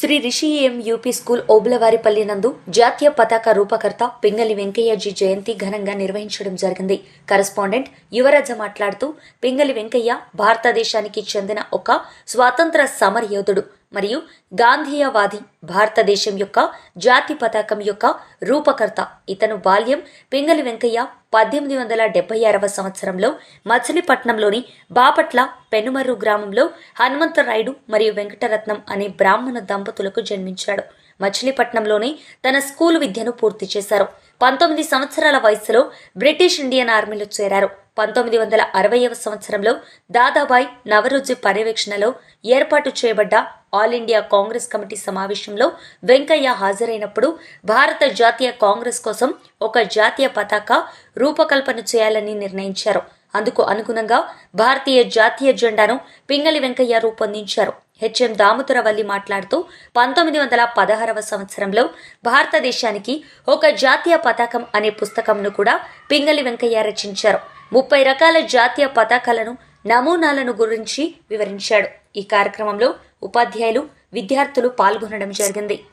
Sri Rishi M UP school Obulavaripalli నందు జాతీయ పతాక రూపకర్త పింగళి వెంకయ్యజీ జయంతి ఘనంగా నిర్వహించడం జరిగింది. కరెస్పాండెంట్ యువరాజ మాట్లాడుతూ పింగళి వెంకయ్య భారతదేశానికి చెందిన ఒక స్వాతంత్ర సమరయోధుడు. మరియు గాంధీయవాది భారతదేశం యొక్క జాతి పతాకం యొక్క రూపకర్త. ఇతను బాల్యం పింగలి వెంకయ్య పద్దెనిమిది వందల డెబ్బై ఆరవ సంవత్సరంలో మచిలీపట్నంలోని బాపట్ల పెనుమర్రు గ్రామంలో హనుమంతరాయుడు మరియు వెంకటరత్నం అనే బ్రాహ్మణ దంపతులకు జన్మించాడు. మచిలీపట్నంలోనే తన స్కూలు విద్యను పూర్తి చేశారు. పంతొమ్మిది సంవత్సరాల వయసులో బ్రిటిష్ ఇండియన్ ఆర్మీలో చేరారు. పంతొమ్మిది వందల అరవైవ సంవత్సరంలో దాదాబాయ్ నవరోజు పర్యవేక్షణలో ఏర్పాటు చేయబడ్డ ఆల్ ఇండియా కాంగ్రెస్ కమిటీ సమావేశంలో వెంకయ్య హాజరైనప్పుడు భారత జాతీయ కాంగ్రెస్ కోసం ఒక జాతీయ పతాక రూపకల్పన చేయాలని నిర్ణయించారు. అందుకు అనుగుణంగా భారతీయ జాతీయ జెండాను పింగళి వెంకయ్య రూపొందించారు. హెచ్ఎం దాముతురవల్లి మాట్లాడుతూ పంతొమ్మిది వందల పదహారవ సంవత్సరంలో భారతదేశానికి ఒక జాతీయ పతాకం అనే పుస్తకంను కూడా పింగళి వెంకయ్య రచించారు. ముప్పై రకాల జాతీయ పతాకాలను నమూనాలను గురించి వివరించాడు. ఈ కార్యక్రమంలో ఉపాధ్యాయులు విద్యార్థులు పాల్గొనడం జరిగింది.